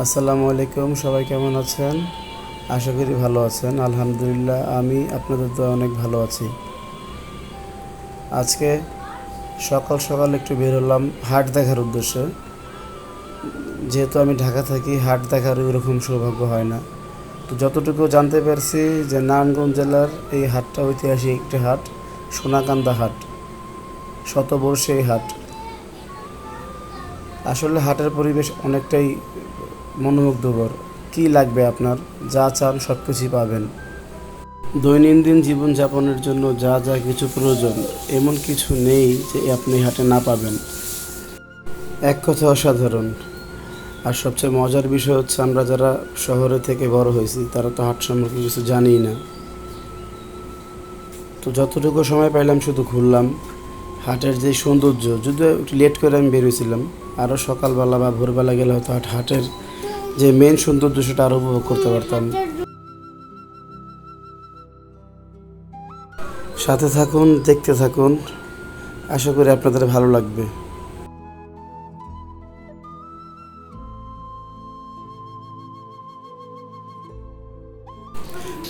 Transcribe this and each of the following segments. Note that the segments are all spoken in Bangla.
আসসালামু আলাইকুম, সবাই কেমন আছেন? আশা করি ভালো আছেন। আলহামদুলিল্লাহ, আমি আপনাদের তো অনেক ভালো আছি। আজকে সকাল সকাল একটু বের হলাম হাট দেখার উদ্দেশ্যে। যেহেতু আমি ঢাকা থাকি, হাট দেখার এরকম সৌভাগ্য হয় না। তো যতটুকু জানতে পারছি যে নারায়ণগঞ্জ জেলার এই হাটটা ঐতিহাসিক একটি হাট, সোনাকান্দা হাট শতবর্ষে এই হাট। আসলে হাটের পরিবেশ অনেকটাই মনোমুগ্ধকর। কী লাগবে আপনার? যা চান সব কিছুই পাবেন। দৈনন্দিন জীবনযাপনের জন্য যা যা কিছু প্রয়োজন, এমন কিছু নেই যে আপনি হাটে না পাবেন। এক কথা অসাধারণ। আর সবচেয়ে মজার বিষয় হচ্ছে, আমরা যারা শহরে থেকে বড় হয়েছি, তারা তো হাট সম্পর্কে কিছু জানিই না। তো যতটুকু সময় পাইলাম শুধু ঘুরলাম। হাটের যে সৌন্দর্য, যদিও একটু লেট করে আমি বেরিয়েছিলাম আরও সকালবেলা বা ভোরবেলা গেলে হয়তো হাট হাটের যে মেন সৌন্দর্য সেটা আরও উপভোগ করতে পারতাম। সাথে থাকুন, দেখতে থাকুন। আশা করি আপনাদের ভালো লাগবে।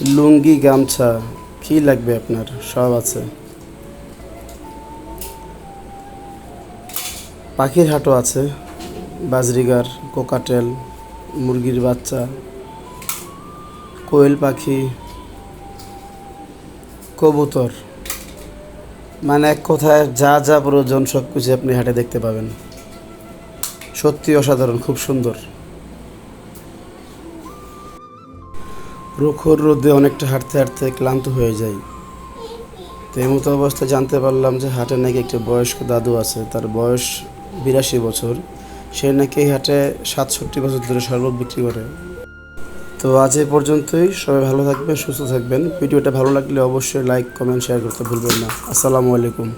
লুঙ্গি, গামছা, কী লাগবে আপনার? সব আছে। পাখির হাটও আছে, বাজরিগার, কোকাটেল। মুরগির বাচ্চা, কোয়েল পাখি, কবুতর মানে এক কথায় যা যা প্রয়োজন সব কিছু আপনি হাটে দেখতে পাবেন। সত্যি অসাধারণ, খুব সুন্দর। প্রখর রোদে অনেকটা হাঁটতে হাঁটতে ক্লান্ত হয়ে যাই। তো এই মতো অবস্থায় জানতে পারলাম যে হাটে নাকি একটি বয়স্ক দাদু আছে, তার বয়স বিরাশি বছর। সে নাকি এই হাটে সাতষট্টি বছর ধরে শরবত বিক্রি করে। তো আজ এ পর্যন্তই। সবাই ভালো থাকবেন, সুস্থ থাকবেন। ভিডিওটা ভালো লাগলে অবশ্যই লাইক কমেন্ট শেয়ার করতে ভুলবেন না। আসসালামু আলাইকুম।